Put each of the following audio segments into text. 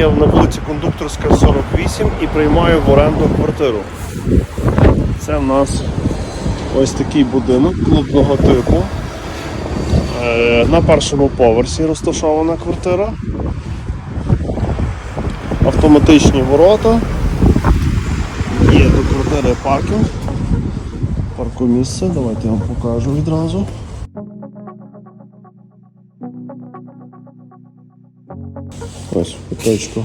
я на вулиці Кондукторська, 48 і приймаю в оренду квартиру. Це в нас ось такий будинок клубного типу. Е, На першому поверсі розташована квартира. Автоматичні ворота. Є до квартири паркінг. Паркомісце, давайте я вам покажу відразу. Ось куточку.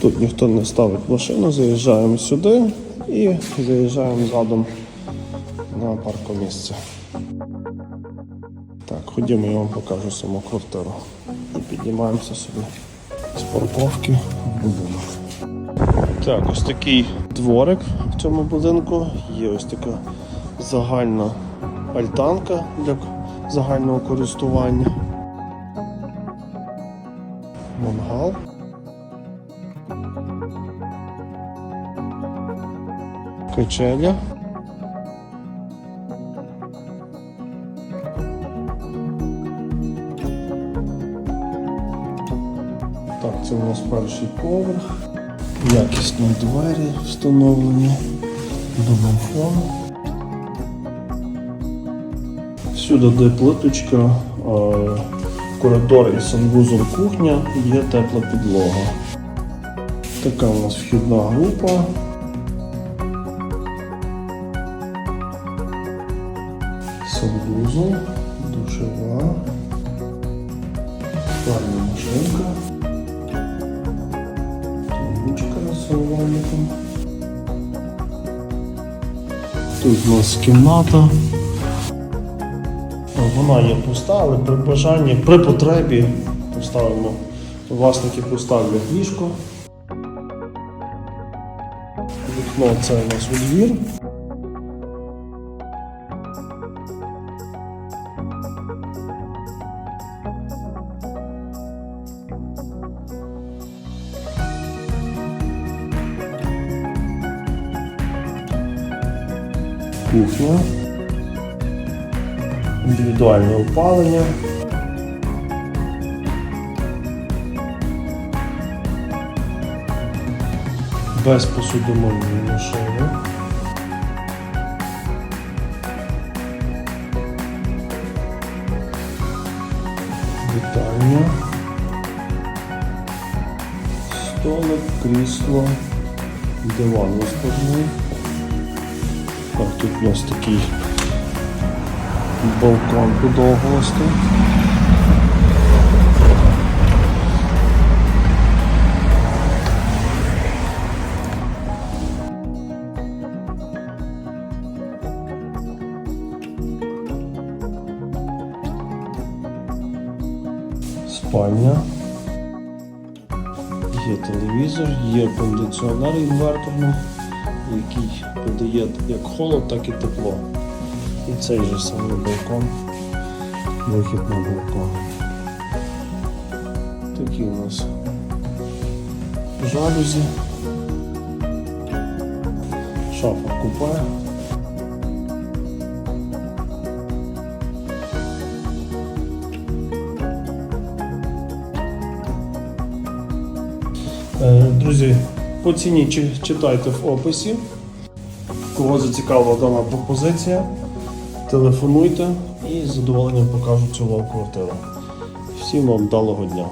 Тут ніхто не ставить машину, заїжджаємо сюди і заїжджаємо задом на паркомісце. Так, ходімо, я вам покажу саму квартиру. І піднімаємося собі з парковки в будинок. Так, ось такий дворик в цьому будинку. Є ось така загальна альтанка для загального користування. Мангал. Качеля. Так, це у нас перший поверх. Якісні двері встановлені. Домофон. Всюди де плиточка, коридор і санвузол кухня, є тепла підлога. Така у нас вхідна група. Санвузол, душева, спальня машинка. Ручка з умивальником. Тут у нас кімната. Вона є пуста, але при бажанні, при потребі поставимо, власники поставлять ліжко. Вікно це у нас у двір. Кухня. Індивідуальне опалення. Без посудомийної машини. Вітальня. Столик, крісло, диван розкладний. Так, тут у нас такий балкон подовгостий. Спальня. Є телевізор, є кондиціонер інверторний, який подає як холод, так і тепло. І цей же самий балкон, вихід на балкон. Такі у нас жалюзі, шафа купе. Е, Друзі, по ціні читайте в описі. Кого зацікавила дана пропозиція, телефонуйте і з задоволенням покажу цю вам квартиру. Всім вам вдалого дня!